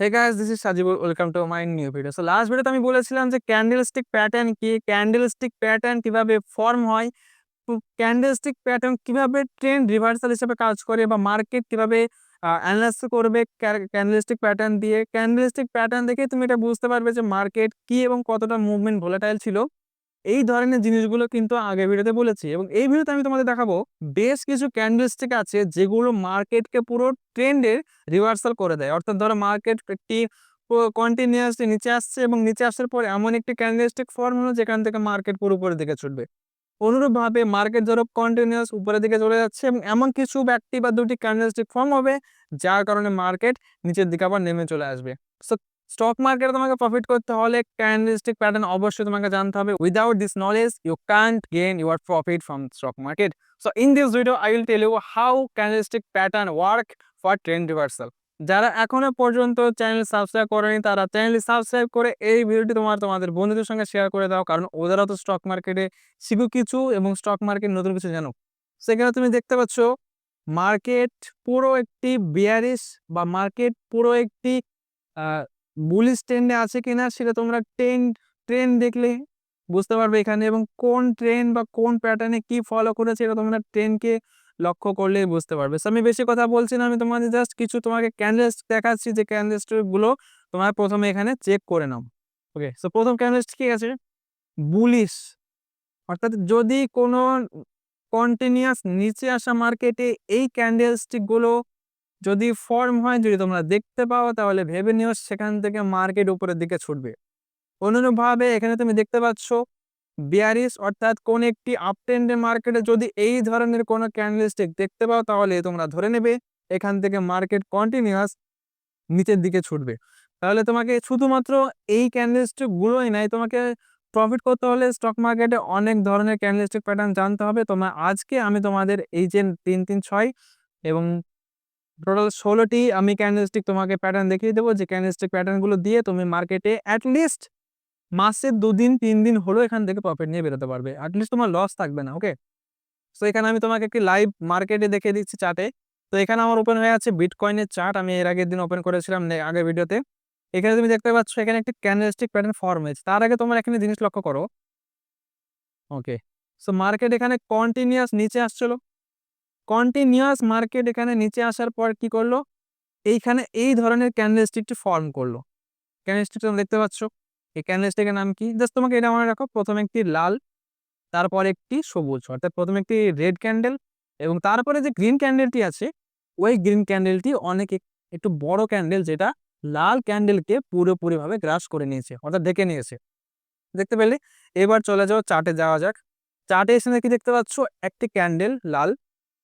Hey guys this is Sajibul welcome to my new video so last ভিডিওতে আমি বলেছিলাম যে ক্যান্ডেলস্টিক প্যাটার্ন কি? ক্যান্ডেলস্টিক প্যাটার্ন কীভাবে ফর্ম হয়? ক্যান্ডেলস্টিক প্যাটার্ন কীভাবে ট্রেন্ড রিভার্সাল হিসেবে কাজ করে বা মার্কেট কীভাবে অ্যানালাইসিস করবে ক্যান্ডেলস্টিক প্যাটার্ন দিয়ে? ক্যান্ডেলস্টিক প্যাটার্ন দেখে তুমি এটা বুঝতে পারবে যে মার্কেট কি এবং কতটা মুভমেন্ট ভোলাটাইল ছিল। এই ধরনের জিনিসগুলো কিন্তু আগের ভিডিওতে বলেছি এবং এই ভিডিওতে আমি তোমাদের দেখাবো বেশ কিছু ক্যান্ডেলস্টিক আছে যেগুলো মার্কেটকে পুরো ট্রেন্ডের রিভার্সাল করে দেয়। অর্থাৎ ধরো মার্কেট একটি কন্টিনিউয়াসলি নিচে আসছে এবং নিচে আসার পর এমন একটি ক্যান্ডেলস্টিক ফর্ম হলো যেখান থেকে মার্কেট পুরো উপরের দিকে ছুটবে। অনুরূপভাবে মার্কেট ধরো কন্টিনিউয়াস উপরের দিকে চলে যাচ্ছে এবং এমন কিছু ব্যক্তি বা দুটি ক্যান্ডেলস্টিক ফর্ম হবে যার কারণে মার্কেট নিচের দিকে আবার নেমে চলে আসবে। সো স্টক মার্কেটে তোমাকে প্রফিট করতে হলে ক্যান্ডেলস্টিক প্যাটার্ন অবশ্যই তোমাকে জানতে হবে। Without this knowledge you can't gain your profit from stock market so in this video I will tell you how candlestick pattern work for trend reversal যারা এখনও পর্যন্ত চ্যানেল সাবস্ক্রাইব করেনি, তারা চ্যানেল সাবস্ক্রাইব করে এই ভিডিওটি তোমার, তোমাদের বন্ধুদের সঙ্গে শেয়ার করে দাও। কারণ ওদেরও তো স্টক মার্কেটে শিখু কিছু এবং স্টক মার্কেট নতুন কিছু জানো। সেখানে তুমি দেখতে পাচ্ছ মার্কেট পুরো একটি বিয়ারিশ বা মার্কেট পুরো একটি বুলিশ ট্রেন্ডে আছে কিনা সেটা তোমরা ট্রেন ট্রেন দেখলে বুঝতে পারবে এখানে এবং কোন ট্রেন বা কোন প্যাটার্নে কি ফলো করেছে এটা তোমরা ট্রেনকে লক্ষ্য করলেই বুঝতে পারবে। আমি বেশি কথা বলছি না, আমি তোমাদের জাস্ট কিছু তোমাকে ক্যান্ডেলস দেখাচ্ছি যে ক্যান্ডেলসগুলো তোমার প্রথমে এখানে চেক করে নাও। ওকে সো প্রথম ক্যান্ডেলস কি আছে? বুলিশ অর্থাৎ যদি কোনো কন্টিনিউয়াস নিচে আসা মার্কেটে এই ক্যান্ডেলস্টিকগুলো যদি ফর্ম হয়, যদি তোমরা দেখতে পাও, তাহলে ভেবে নিও সেখান থেকে মার্কেট উপরের দিকে ছুটবে। অনুরূপভাবে এখানে তুমি দেখতে পাচ্ছ বিয়ারিস অর্থাৎ কোন একটি আপট্রেন্ডের মার্কেটে যদি এই ধরনের কোনো ক্যান্ডেলস্টিক দেখতে পাও, তাহলে তোমরা ধরে নেবে, এখান থেকে মার্কেট কন্টিনিউয়াস নিচের দিকে ছুটবে। তাহলে তোমাকে শুধুমাত্র এই ক্যান্ডেলস্টিকগুলোই নাই, তোমাকে প্রফিট করতে হলে স্টক মার্কেটে অনেক ধরনের ক্যান্ডেলস্টিক প্যাটার্ন জানতে হবে। তোমার আজকে আমি তোমাদের এই যে তিন তিন ছয় এবং টোটাল ষোলোটি আমি ক্যান্ডেলস্টিক তোমাকে প্যাটার্ন দেখিয়ে দেবো যে ক্যান্ডেলস্টিক প্যাটার্নগুলো দিয়ে তুমি মার্কেটে অ্যাটলিস্ট মাসে দুদিন তিন দিন হলেও এখান থেকে প্রফিট নিয়ে বেরোতে পারবে। অ্যাটলিস্ট তোমার লস থাকবে না ওকে সো এখানে আমি তোমাকে একটি লাইভ মার্কেটে দেখে দিচ্ছি চার্টে তো, এখানে আমার ওপেন হয়ে আছে বিটকয়েনের চার্ট আমি এর আগের দিন ওপেন করেছিলাম আগের ভিডিওতে এখানে তুমি দেখতে পাচ্ছ, এখানে একটি ক্যান্ডেলস্টিক প্যাটার্ন ফর্ম হয়েছে। তার আগে তোমার এখানে জিনিস লক্ষ্য করো। ওকে সো মার্কেট এখানে কন্টিনিউয়াস নিচে আসছিল। কন্টিনিউয়াস মার্কেট এখানে নিচে আসার পর কি করল? এইখানে এই ধরনের ক্যান্ডেলস্টিকটি ফর্ম করল। ক্যান্ডেলস্টিক তোমরা দেখতে পাচ্ছ। এই ক্যান্ডেলস্টিকের নাম কি? জাস্ট তোমাকে এটা মনে রাখো, প্রথমে একটি লাল, তারপর একটি সবুজ, অর্থাৎ প্রথমে একটি রেড ক্যান্ডেল এবং তারপরে যে গ্রিন ক্যান্ডেলটি আছে, ওই গ্রিন ক্যান্ডেলটি অনেক একটু বড় ক্যান্ডেল যেটা লাল ক্যান্ডেলকে পুরোপুরিভাবে গ্রাস করে নিয়েছে, অর্থাৎ ডেকে নিয়েছে। দেখতে পেলে? এবার চলে যাও চার্টে যাওয়া যাক। চার্টে এসে কি দেখতে পাচ্ছ, একটি ক্যান্ডেল লাল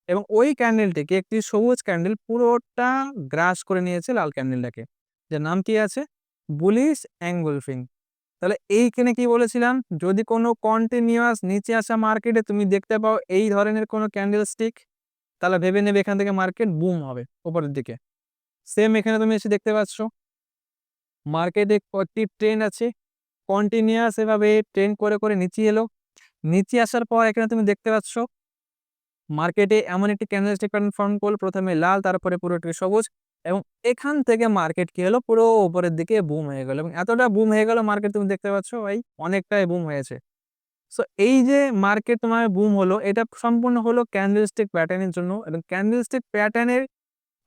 এবং ওই ক্যান্ডেলটিকে একটি সবুজ ক্যান্ডেল পুরোটা গ্রাস করে নিয়েছে লাল ক্যান্ডেলটাকে যার নাম কি আছে? বুলিশ অ্যাঙ্গলফিং তাহলে এইখানে কি বলেছিলাম? যদি কোনো কন্টিনিউয়াস নিচে আসা মার্কেটে তুমি দেখতে পাও এই ধরনের কোনো ক্যান্ডেল স্টিক তাহলে ভেবে নেবে এখান থেকে মার্কেট বুম হবে উপরের দিকে। সেম এখানে তুমি এসে দেখতে পাচ্ছ। মার্কেটে কয়েকটি ট্রেন আছে। কন্টিনিউয়াস এভাবে ট্রেন করে করে নিচে এলো। নিচে আসার পর এখানে তুমি দেখতে পাচ্ছ মার্কেটে এমন একটি ক্যান্ডেলস্টিক প্যাটার্ন ফর্ম করল, প্রথমে লাল, তারপরে পুরোটি সবুজ এবং এখান থেকে মার্কেট কি হলো? পুরো উপরের দিকে বুম হয়ে গেল এবং এতটা বুম হয়ে গেল মার্কেট তুমি দেখতে পাচ্ছ ভাই, অনেকটাই বুম হয়েছে। সো এই যে মার্কেট তোমার বুম হলো, এটা সম্পূর্ণ হলো ক্যান্ডেলস্টিক প্যাটার্নের জন্য এবং ক্যান্ডেলস্টিক প্যাটার্নের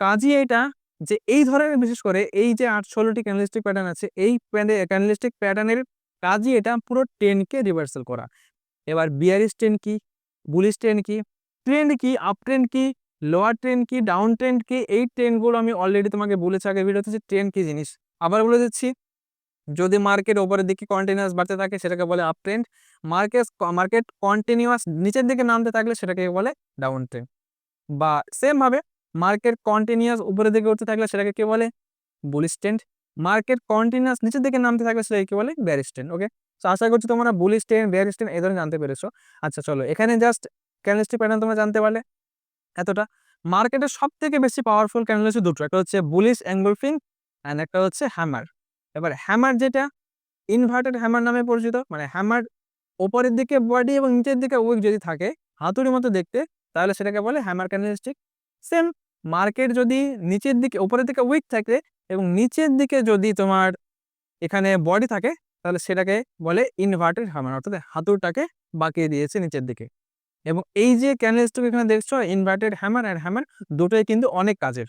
কাজই এটা যে এই ধরনের বিশেষ করে এই যে আট ষোলোটি ক্যান্ডেলস্টিক প্যাটার্ন আছে, এই ক্যান্ডেলস্টিক প্যাটার্নের কাজই এটা পুরো টেনকে রিভার্সাল করা। এবার বিয়ারিস ট্রেন কি বুলিশ ট্রেন কি ট্রেন্ড কি আপ ট্রেন্ড কি লোয়ার ট্রেন্ড কি ডাউন ট্রেন্ড কি, এই ট্রেন্ডগুলো আমি অলরেডি তোমাকে বলেছি আগে ভিডিওতে যে ট্রেন্ড কি জিনিস। আবার বলে দিচ্ছি, যদি মার্কেট ওপরের দিকে কন্টিনিউয়াস বাড়তে থাকে, সেটাকে বলে up trend market market continuous নিচের দিকে নামতে থাকলে সেটাকে বলে ডাউন ট্রেন্ড বা সেমভাবে মার্কেট কন্টিনিউয়াস উপরের দিকে উঠতে থাকলে সেটাকে কে বলে? বুলিশ ট্রেন্ড মার্কেট কন্টিনিউয়াস নিচের দিকে নামতে থাকলে সেটাকে কি বলে? ট্রেন্ড ওকে তো আশা করছি তোমরা বুলিশ ট্রেন্ড ট্রেন্ড এই ধরনের জানতে পেরেছ। আচ্ছা চলো, এখানে জাস্ট ক্যান্ডেলস্টিক প্যাটার্ন তোমরা জানতে পারলে এতটা। মার্কেটের সব থেকে বেশি পাওয়ারফুল ক্যান্ডেল হচ্ছে দুটো, একটা হচ্ছে বুলিশ অ্যাঙ্গলফিং অ্যান্ড একটা হচ্ছে হ্যামার এবার হ্যামার যেটা ইনভার্টেড হ্যামার নামে পরিচিত মানে হ্যামার ওপরের দিকে বডি এবং নিচের দিকে উইক যদি থাকে হাতুড়ির মতো দেখতে, তাহলে সেটাকে বলে হ্যামার ক্যান্ডেলস্টিক সেম মার্কেট যদি নিচের দিকে, ওপরের দিকে উইক থাকে এবং নিচের দিকে যদি তোমার এখানে বডি থাকে, তাহলে সেটাকে বলে ইনভার্টেড হ্যামার অর্থাৎ হাতুড়টাকে বাঁকিয়ে দিয়েছে নিচের দিকে। এবং এই যে ক্যান্ডেলস্টিক এখানে দেখছ ইনভার্টেড হ্যামার অ্যান্ড হ্যামার দুটোই কিন্তু অনেক কাজের।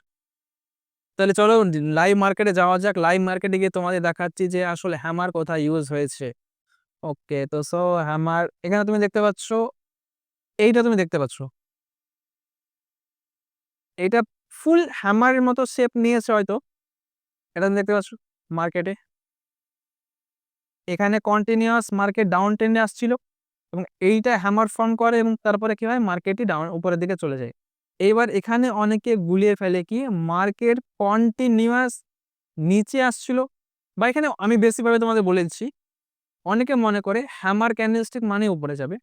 তাহলে চলো লাইভ মার্কেটে যাওয়া যাক। লাইভ মার্কেটে গিয়ে তোমাদের দেখাচ্ছি যে আসলে হ্যামার কোথায় ইউজ হয়েছে। ওকে তো সো হ্যামার এখানে তুমি দেখতে পাচ্ছ, এইটা তুমি দেখতে পাচ্ছ। এটা ফুল হ্যামারের মতো শেপ নিয়েছে হয়তো। এটা তুমি দেখতে পাচ্ছ মার্কেটে এখানে কন্টিনিউয়াস মার্কেট ডাউন ট্রেন্ডে আসছিল। এবং এইটা হ্যামার ফর্ম করে এবং তারপরে কি হয়? মার্কেটই ডাউন উপরের দিকে চলে যায়। এইবার এখানে অনেকে গুলিয়ে ফেলে কি? মার্কেট কন্টিনিউয়াস নিচে আসছিল বা এখানে আমি বেশিভাবে তোমাদের বলেছি অনেকে মনে করে হ্যামার ক্যান্ডেলস্টিক মানে উপরে যাবে।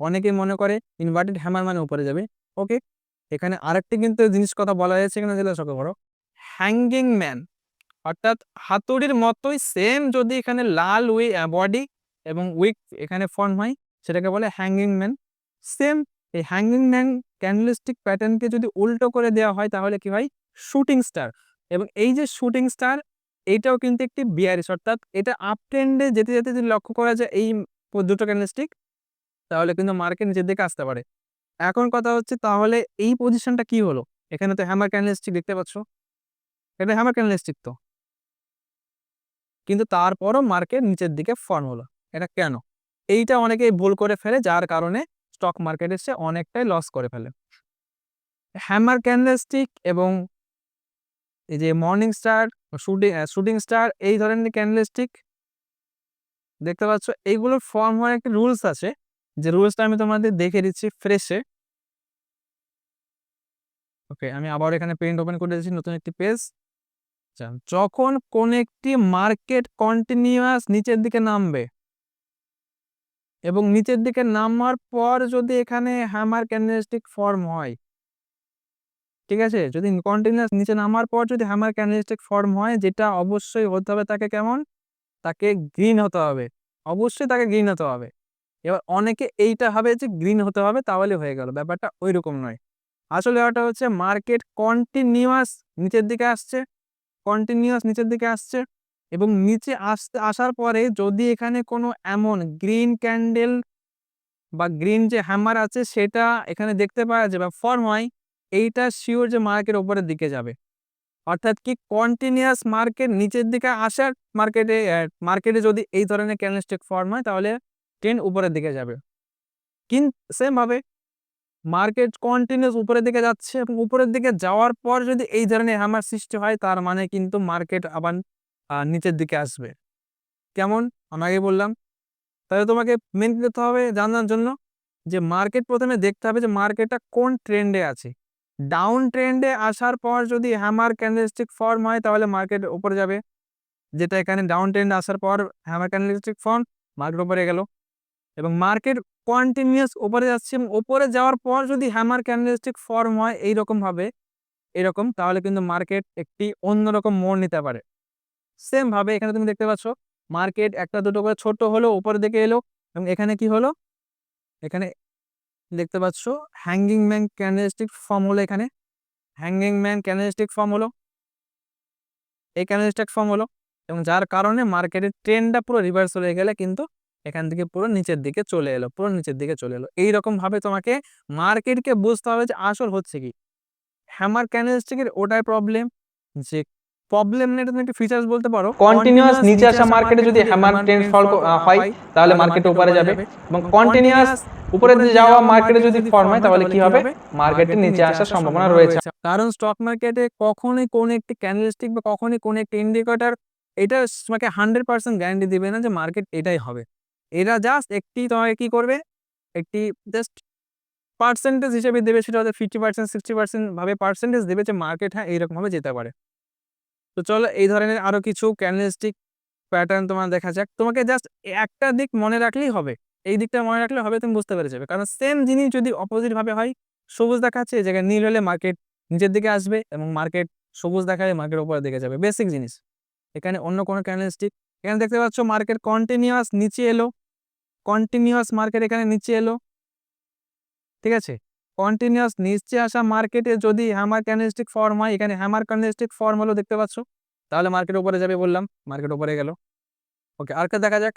অনেকে মনে করে ইনভার্টেড হ্যামার মানে উপরে যাবে। ওকে এখানে আরেকটি কিন্তু জিনিস কথা বলা হয়েছে এখানে যেটা চোখে বড় হ্যাঙ্গিং ম্যান অর্থাৎ হাতুড়ির মতোই সেম যদি এখানে লাল উই বডি এবং উইক এখানে ফর্ম হয় সেটাকে বলে হ্যাঙ্গিং ম্যান সেম এই হ্যাঙ্গিং ম্যান ক্যান্ডেলস্টিক প্যাটার্নকে যদি উল্টো করে দেওয়া হয়, তাহলে কি হয়? শুটিং স্টার এবং এই যে শুটিং স্টার এইটাও কিন্তু একটি বিয়ারিশ অর্থাৎ এটা আপ ট্রেন্ডে যেতে যেতে যদি লক্ষ্য করা যায় এই দুটো ক্যান্ডেলস্টিক তাহলে কিন্তু মার্কেট নিজের দিকে আসতে পারে। এখন কথা হচ্ছে, তাহলে এই পজিশনটা কি হলো? এখানে তো হ্যামার ক্যান্ডেলস্টিক দেখতে পাচ্ছ। এটা হ্যামার ক্যান্ডেলস্টিক তো। কিন্তু তারপরও মার্কেট নিচের দিকে ফর্ম হলো। এটা কেন? এইটা অনেকেই ভুল করে ফেলে, যার কারণে স্টক মার্কেট এসে অনেকটাই লস করে ফেলে। হ্যামার ক্যান্ডেলস্টিক এবং এই যে morning star shooting shooting star এই ধরনের ক্যান্ডেলস্টিক দেখতে পাচ্ছ এইগুলোর ফর্ম হওয়ার একটা রুলস আছে। যে রুলসটা আমি তোমাদের দেখে দিচ্ছি ফ্রেশে ওকে আমি আবার এখানে পেন্ট ওপেন করে দিচ্ছি নতুন একটি পেজ যখন কোন একটি মার্কেট কন্টিনিউয়াস নিচের দিকে নামবে এবং নিচের দিকে নামার পর যদি এখানে হ্যামার ক্যান্ডেলস্টিক ফর্ম হয়, ঠিক আছে? যদি কন্টিনিউয়াস নিচে নামার পর যদি হ্যামার ক্যান্ডেলস্টিক ফর্ম হয়, যেটা অবশ্যই হতে হবে তাকে কেমন? তাকে গ্রিন হতে হবে। অবশ্যই তাকে গ্রিন হতে হবে। এবার অনেকে এইটা হবে যে গ্রিন হতে হবে, তাহলে হয়ে গেল। ব্যাপারটা ওই রকম নয়। আসলে ব্যাপারটা হচ্ছে মার্কেট কন্টিনিউয়াস নিচের দিকে আসছে। কন্টিনিউয়াস নিচের দিকে আসছে। এবং নিচে আসতে, আসার পরে যদি এখানে কোনো এমন গ্রিন ক্যান্ডেল বা গ্রিন যে হ্যামার আছে সেটা এখানে দেখতে পাওয়া যায় বা ফর্ম হয়, এইটা শিওর যে মার্কেট ওপরের দিকে যাবে। অর্থাৎ কি কন্টিনিউয়াস মার্কেট নিচের দিকে আসার মার্কেটে মার্কেটে যদি এই ধরনের ক্যান্ডেলস্টিক ফর্ম হয় তাহলে ট্রেন উপরের দিকে যাবে। কিন্তু সেমভাবে মার্কেট কন্টিনিউস উপরের দিকে যাচ্ছে এবং উপরের দিকে যাওয়ার পর যদি এই ধরনের হ্যামার সৃষ্টি হয় তার মানে কিন্তু মার্কেট আবার নিচের দিকে আসবে। কেমন? আমি আগে বললাম। তাহলে তোমাকে মেন করতে হবে জানার জন্য যে মার্কেট প্রথমে দেখতে হবে যে মার্কেটটা কোন ট্রেন্ডে আছে। ডাউন ট্রেন্ডে আসার পর যদি হ্যামার ক্যান্ডেলস্টিক ফর্ম হয় তাহলে মার্কেট উপরে যাবে। যেটা এখানে ডাউন ট্রেন্ডে আসার পর হ্যামার ক্যান্ডেলস্টিক ফর্ম মার্কেট উপরে গেল। এবং মার্কেট কন্টিনিউয়াস উপরে যাচ্ছে এবং উপরে যাওয়ার পর যদি হ্যামার ক্যান্ডেলস্টিক ফর্ম হয় এইরকমভাবে এরকম, তাহলে কিন্তু মার্কেট একটি অন্যরকম মোড় নিতে পারে। সেম ভাবে এখানে তুমি দেখতে পাচ্ছ মার্কেট একটা দুটো করে ছোট হলো, উপরের দিকে এলো, এবং এখানে কি হলো? এখানে দেখতে পাচ্ছ হ্যাঙ্গিং ম্যান ক্যান্ডেলস্টিক ফর্ম হলো এখানে। হ্যাঙ্গিং ম্যান ক্যান্ডেলস্টিক ফর্ম হলো। এই ক্যান্ডেলস্টিক ফর্ম হলো, এবং যার কারণে মার্কেটের ট্রেনটা পুরো রিভার্স হয়ে গেলে কিন্তু এখান থেকে পুরো নিচের দিকে চলে এলো, পুরো নিচের দিকে চলে এলো। এইরকম ভাবে তোমাকে মার্কেটকে বুঝতে হবে যে আসল হচ্ছে কি। হ্যামার ক্যান্ডেলস্টিকের ওটাই প্রবলেম যে প্রবলেম নেই তুমি একটু ফিচার্স বলতে পারো। কন্টিনিউয়াস নিচে আসা মার্কেটে যদি হ্যামার ট্রেন্ড ফল হয় তাহলে মার্কেট উপরে যাবে। এবং কন্টিনিউয়াস উপরে যাওয়া মার্কেটে যদি ফর্ম হয় তাহলে কি হবে? মার্কেটে নিচে আসার সম্ভাবনা রয়েছে। কারণ স্টক মার্কেটে কখনোই কোন একটি ক্যান্ডেলস্টিক বা কখনোই কোন একটি ইন্ডিকেটর এটা তোমাকে হান্ড্রেড পার্সেন্ট গ্যারান্টি দিবে না যে মার্কেট এটাই হবে। এরা জাস্ট একটি তোমাকে কি করবে? একটি জাস্ট পার্সেন্টেজ হিসেবে দেবে সেটা হচ্ছে ফিফটি পার্সেন্ট সিক্সটি পার্সেন্ট ভাবে পার্সেন্টেজ দেবে যে মার্কেট হ্যাঁ এইরকমভাবে যেতে পারে। তো চলো এই ধরনের আরও কিছু ক্যান্ডেলস্টিক প্যাটার্ন তোমার দেখা যাক। তোমাকে জাস্ট একটা দিক মনে রাখলেই হবে। এই দিকটা মনে রাখলে হবে, তুমি বুঝতে পেরে যাবে। কারণ সেম জিনিস যদি অপোজিট ভাবে হয়, সবুজ দেখাচ্ছে, এই জায়গায় নীল হলে মার্কেট নিচের দিকে আসবে এবং মার্কেট সবুজ দেখালে মার্কেট উপরের দিকে যাবে। বেসিক জিনিস। এখানে অন্য কোনো ক্যান্ডেলস্টিক এখানে দেখতে পাচ্ছ মার্কেট কন্টিনিউয়াস নিচে এলো। কন্টিনিউয়াস মার্কেট এখানে নিচে এলো। ঠিক আছে? কন্টিনিউয়াস নিচে আসা মার্কেটে যদি হ্যামার ক্যান্ডেলস্টিক ফর্ম হয়, এখানে হ্যামার ক্যান্ডেলস্টিক ফর্ম হলো দেখতে পাচ্ছ। তাহলে মার্কেট উপরে যাবে বললাম মার্কেট উপরে গেল। ওকে আরেকটা দেখা যাক।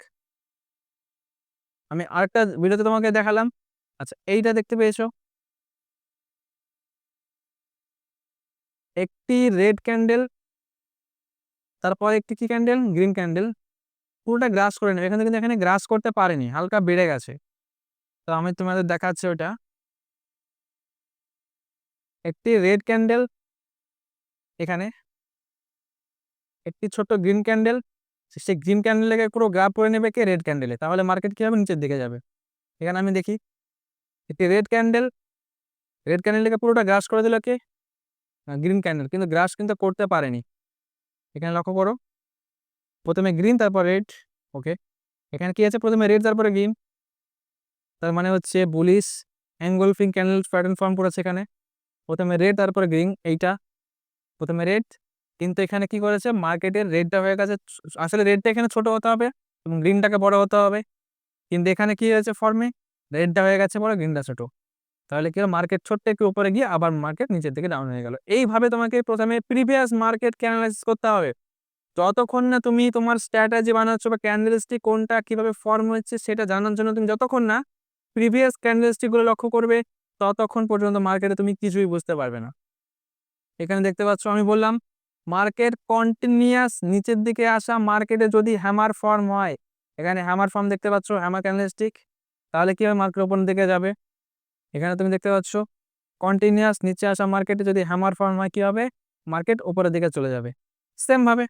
আমি আরেকটা ভিডিওতে তোমাকে দেখালাম। আচ্ছা এইটা দেখতে পেয়েছ? একটি রেড ক্যান্ডেল তারপর একটি কি ক্যান্ডেল গ্রিন ক্যান্ডেল পুরোটা গ্রাস করে নেবে। এখানে কিন্তু এখানে গ্রাস করতে পারেনি, হালকা বেড়ে গেছে। তো আমি তোমাদের দেখাচ্ছি ওটা। একটি রেড ক্যান্ডেল এখানে। একটি ছোট্ট গ্রিন ক্যান্ডেল সেই গ্রিন ক্যান্ডেলকে পুরো গ্রাফ করে নেবে কে রেড ক্যান্ডেলে। তাহলে মার্কেট কি হবে? নিচের দিকে যাবে। এখানে আমি দেখি, একটি রেড ক্যান্ডেল, রেড ক্যান্ডেলটাকে পুরোটা গ্রাস করে দিল কে? গ্রিন ক্যান্ডেল, কিন্তু গ্রাস কিন্তু করতে পারেনি। এখানে লক্ষ্য করো, প্রথমে গ্রিন, তারপর রেড, ওকে। এখানে কি আছে? প্রথমে রেড, তারপরে গ্রিন। তার মানে হচ্ছে bullish engulfing candle pattern form করেছে এখানে। প্রথমে রেড তারপরে গ্রিন এইটা। প্রথমে রেড কিন্তু এখানে কি করেছে? মার্কেটের রেডটা হয়ে গেছে আসলে রেডটা এখানে ছোট হতে হবে এবং গ্রিনটাকে বড় হতে হবে। কিন্তু এখানে কি হয়েছে ফর্মে রেডটা হয়ে গেছে বড় গ্রিনটা ছোট। তাহলে কি মার্কেট ছোট্ট, একটু উপরে গিয়ে আবার মার্কেট নিচের দিকে ডাউন হয়ে গেল। এইভাবে তোমাকে প্রথমে প্রিভিয়াস মার্কেটকে অ্যানালাইসিস করতে হবে। যতক্ষণ না তুমি তোমার স্ট্র্যাটাজি বানাচ্ছ বা ক্যান্ডেলস্টিক কোনটা কীভাবে ফর্ম হচ্ছে সেটা জানার জন্য তুমি যতক্ষণ না প্রিভিয়াস ক্যান্ডেলস্টিকগুলো লক্ষ্য করবে ততক্ষণ পর্যন্ত মার্কেটে তুমি কিছুই বুঝতে পারবে না। এখানে দেখতে পাচ্ছ, আমি বললাম মার্কেট কন্টিনিউয়াস নিচের দিকে আসা মার্কেটে যদি হ্যামার ফর্ম হয়, এখানে হ্যামার ফর্ম দেখতে পাচ্ছ হ্যামার ক্যান্ডেলস্টিক তাহলে কি হবে? মার্কেট ওপর দিকে যাবে। এখানে তুমি দেখতে পাচ্ছ কন্টিনিউয়াস নিচে আসা মার্কেটে যদি হ্যামার ফর্ম হয়, কি হবে? মার্কেট ওপরের দিকে চলে যাবে। সেম ভাবে,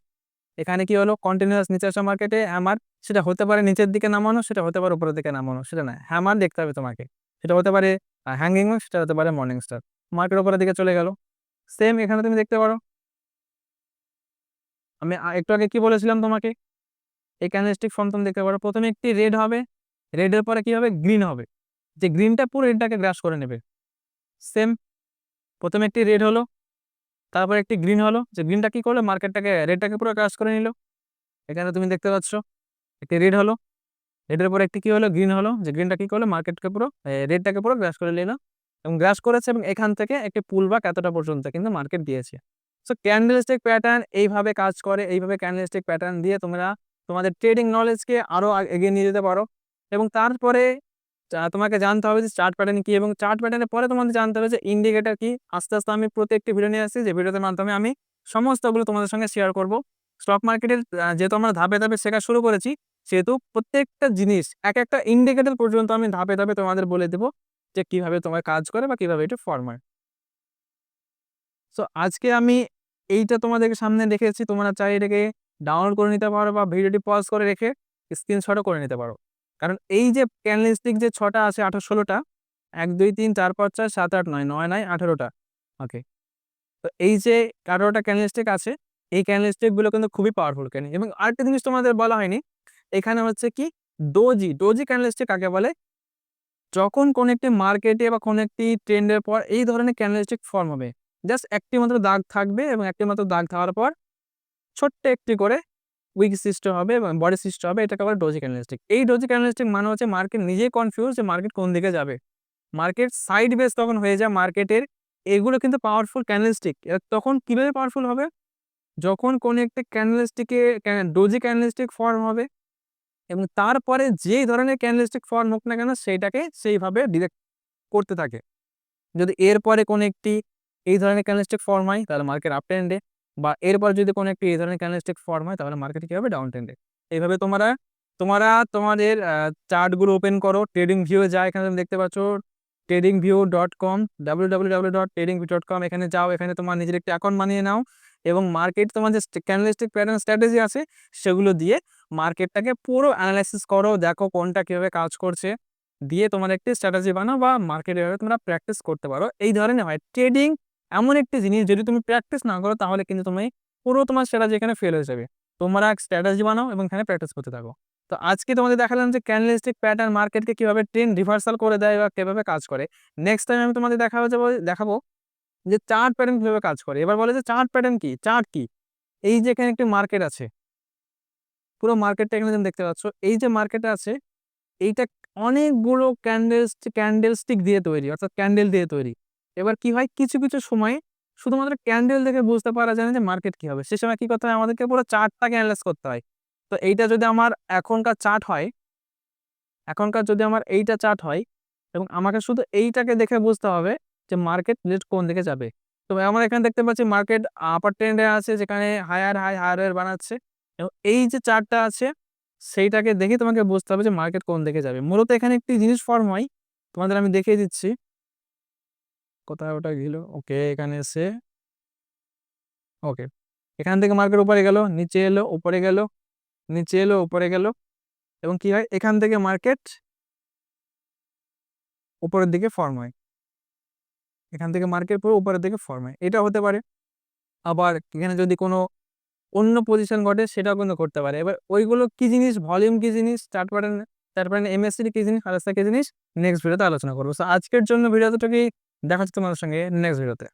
এখানে কি হলো? কন্টিনিউয়াস নিচে আসা মার্কেটে হ্যামার সেটা হতে পারে নিচের দিকে নামানো, সেটা হতে পারে উপরের দিকে নামানো, সেটা না হ্যামার দেখতে হবে তোমাকে। সেটা হতে পারে হ্যাঙ্গিং সেটা হতে পারে মর্নিং স্টার মার্কেট ওপরের দিকে চলে গেল। সেম এখানে তুমি দেখতে পারো। আমি একটু আগে কি বলেছিলাম তোমাকে? এই ক্যান্ডেলস্টিক ফর্ম তুমি দেখতে পারো। প্রথমে একটি রেড হবে। রেডের পরে কি হবে? গ্রিন হবে। যে গ্রিনটা পুরো রেডটাকে গ্রাস করে নেবে। সেম প্রথমে একটি রেড হলো। তারপর একটি গ্রিন হলো। যে গ্রিনটা কি করল? মার্কেটটাকে রেডটাকে পুরো গ্রাস করে নিল। এখানে তুমি দেখতে পাচ্ছ। একটি রেড হলো। রেডের পরে একটি কি হলো? গ্রিন হলো। যে গ্রিনটা কি করল? মার্কেটকে পুরো রেডটাকে পুরো গ্রাস করে নিল এবং গ্রাস করেছে এবং এখান থেকে একটি পুল বাক এতটা পর্যন্ত কিন্তু মার্কেট দিয়েছে। সো ক্যান্ডেলস্টিক প্যাটার্ন এইভাবে কাজ করে, এইভাবে ক্যান্ডেলস্টিক প্যাটার্ন দিয়ে তোমরা তোমাদের ট্রেডিং নলেজকে আরও এগিয়ে নিয়ে যেতে পারো এবং তারপরে তোমাকে জানতে হবে যে চার্ট প্যাটার্ন কি এবং চার্ট প্যাটার্নের পরে তোমাদের জানতে হবে যে ইন্ডিকেটর কি। আস্তে আস্তে আমি প্রত্যেকটি ভিডিও নিয়ে আসছি, যে ভিডিওর মাধ্যমে আমি সমস্তগুলো তোমাদের সঙ্গে শেয়ার করব। স্টক মার্কেটের যেহেতু আমরা ধাপে ধাপে শেখা শুরু করেছি সেহেতু প্রত্যেকটা জিনিস এক একটা ইন্ডিকেটর পর্যন্ত আমি ধাপে ধাপে তোমাদের বলে দেবো যে কীভাবে তোমার কাজ করে বা কীভাবে এটা ফর্ম হয়। সো আজকে আমি এইটা তোমাদেরকে সামনে রেখেছি, তোমরা চাই এটাকে ডাউনলোড করে নিতে পারো বা ভিডিওটি পজ করে রেখে স্ক্রিনশটও করে নিতে পারো। কারণ এই যে ক্যান্ডেলস্টিক যে ছটা আছে আঠারো ষোলোটা, এক, দুই, তিন, চার, পাঁচ চার সাত, আট, নয় নয় নয়, আঠেরোটা ওকে তো এই যে আঠারোটা ক্যান্ডেলস্টিক আছে, এই ক্যান্ডেলস্টিকগুলো কিন্তু খুবই পাওয়ারফুল ক্যান্ডেল এবং আরেকটা জিনিস তোমাদের বলা হয়নি এখানে হচ্ছে কি ডোজি ডোজি ক্যান্ডেলস্টিক কাকে বলে? যখন কোন একটি মার্কেটে বা কোন একটি ট্রেন্ডের পর এই ধরনের ক্যান্ডেলস্টিক ফর্ম হবে। জাস্ট একটি মাত্র দাগ থাকবে এবং একটি মাত্র দাগ থাকার পর ছোট্ট একটি করে উইক সিস্টেম হবে এবং বডি সিস্টেম হবে, এটাকে বলে ডোজি ক্যান্ডেলস্টিক এই ডোজি ক্যান্ডেলস্টিক মানে হচ্ছে মার্কেট নিজেই কনফিউজ যে মার্কেট কোন দিকে যাবে। মার্কেট সাইড বেস তখন হয়ে যায় মার্কেটের এগুলো কিন্তু পাওয়ারফুল ক্যান্ডেলস্টিক তখন কীভাবে পাওয়ারফুল হবে? যখন কোন একটা ক্যান্ডেলস্টিকে ডোজি ক্যান্ডেলস্টিক ফর্ম হবে এবং তারপরে যেই ধরনের ক্যান্ডেলস্টিক ফর্ম হোক না কেন, সেইটাকে সেইভাবে ডিরেক্ট করতে থাকে। যদি এরপরে কোন একটি এই ধরনের ক্যান্ডেলস্টিক ফর্ম হয়, তাহলে মার্কেট আপ ট্রেন্ডে বা এরপর যদি কোনো একটি এই ধরনের ক্যান্ডেলস্টিক ফর্ম হয়, তাহলে মার্কেট কী হবে ডাউন ট্রেন্ডে এইভাবে তোমরা তোমরা তোমাদের চার্টগুলো ওপেন করো ট্রেডিং ভিউ যায় এখানে তুমি দেখতে পাচ্ছ trading view dot com W W W dot trading view dot com এখানে যাও, এখানে তোমার নিজের একটি অ্যাকাউন্ট বানিয়ে নাও। এবং মার্কেট তোমার যে ক্যান্ডেলস্টিক প্যাটার্ন স্ট্র্যাটেজি আছে, সেগুলো দিয়ে মার্কেটটাকে পুরো অ্যানালাইসিস করো, দেখো কোনটা কীভাবে কাজ করছে। দিয়ে তোমার একটি স্ট্র্যাটেজি বানাও বা মার্কেটে তোমরা প্র্যাকটিস করতে পারো। এই ধরনের হয়। ট্রেডিং এমন একটি জিনিস, যদি তুমি প্র্যাকটিস না করো, তাহলে কিন্তু তুমি পুরো তোমার স্ট্র্যাটেজি এখানে ফেল হয়ে যাবে। তোমরা এক স্ট্র্যাটেজি বানাও এবং এখানে প্র্যাকটিস করতে থাকো। তো আজকে তোমাদের দেখালাম যে ক্যান্ডেলস্টিক প্যাটার্ন মার্কেটকে কীভাবে ট্রেন রিভার্সাল করে দেয় বা কীভাবে কাজ করে। নেক্সট টাইম আমি তোমাদের দেখাবো যাব দেখাবো যে চার্ট প্যাটার্ন কীভাবে কাজ করে? এবার বলে যে চার্ট প্যাটার্ন কি? চার্ট কি? এই যে এখানে একটি মার্কেট আছে। পুরো মার্কেটটা এখানে দেখতে পাচ্ছ। এই যে মার্কেট আছে, এইটা অনেকগুলো ক্যান্ডেলস, ক্যান্ডেলস্টিক দিয়ে তৈরি, অর্থাৎ ক্যান্ডেল দিয়ে তৈরি। এবার কি হয়? কিছু কিছু সময় শুধুমাত্র ক্যান্ডেল দেখে বুঝতে পারা যায় না যে মার্কেট কি হবে। সে সময় কি করতে হয়? আমাদেরকে পুরো চার্টটাকে অ্যানালাইজ করতে হয়। তো এইটা যদি আমার এখনকার চার্ট হয়, এখনকার যদি আমার এইটা চার্ট হয় এবং আমাকে শুধু এইটাকে দেখে বুঝতে হবে যে মার্কেট রেট কোন দিকে যাবে? তো আমরা এখানে দেখতে পাচ্ছি মার্কেট আপার ট্রেন্ডে আছে, যেখানে হায়ার হাই হায়ার বানাচ্ছে। এবং এই যে চার্টটা আছে, সেইটাকে দেখে তোমাকে বুঝতে হবে যে মার্কেট কোন দিকে যাবে। মূলত এখানে একটি জিনিস ফর্ম হয়, তোমাদের আমি দেখিয়ে দিচ্ছি। কোথায় ওটা গেল? ওকে এখানে এসে ওকে এখান থেকে মার্কেট উপরে গেল, নিচে এলো, উপরে গেল, নিচে এলো, উপরে গেল। এবং কি হয়? এখান থেকে মার্কেট উপরের দিকে ফর্ম হয়। এখান থেকে মার্কেট পরে উপরের দিকে ফর্মে এটা হতে পারে। আবার এখানে যদি কোনো অন্য পজিশন ঘটে, সেটাও কিন্তু করতে পারে। এবার ওইগুলো কী জিনিস? ভলিউম কী জিনিস? Chart pattern chart pattern MSC কী জিনিস? আলাদা কী জিনিস? নেক্সট ভিডিওতে আলোচনা করব। সো আজকের জন্য ভিডিওটাকেই দেখা হচ্ছে তোমাদের সঙ্গে নেক্সট ভিডিওতে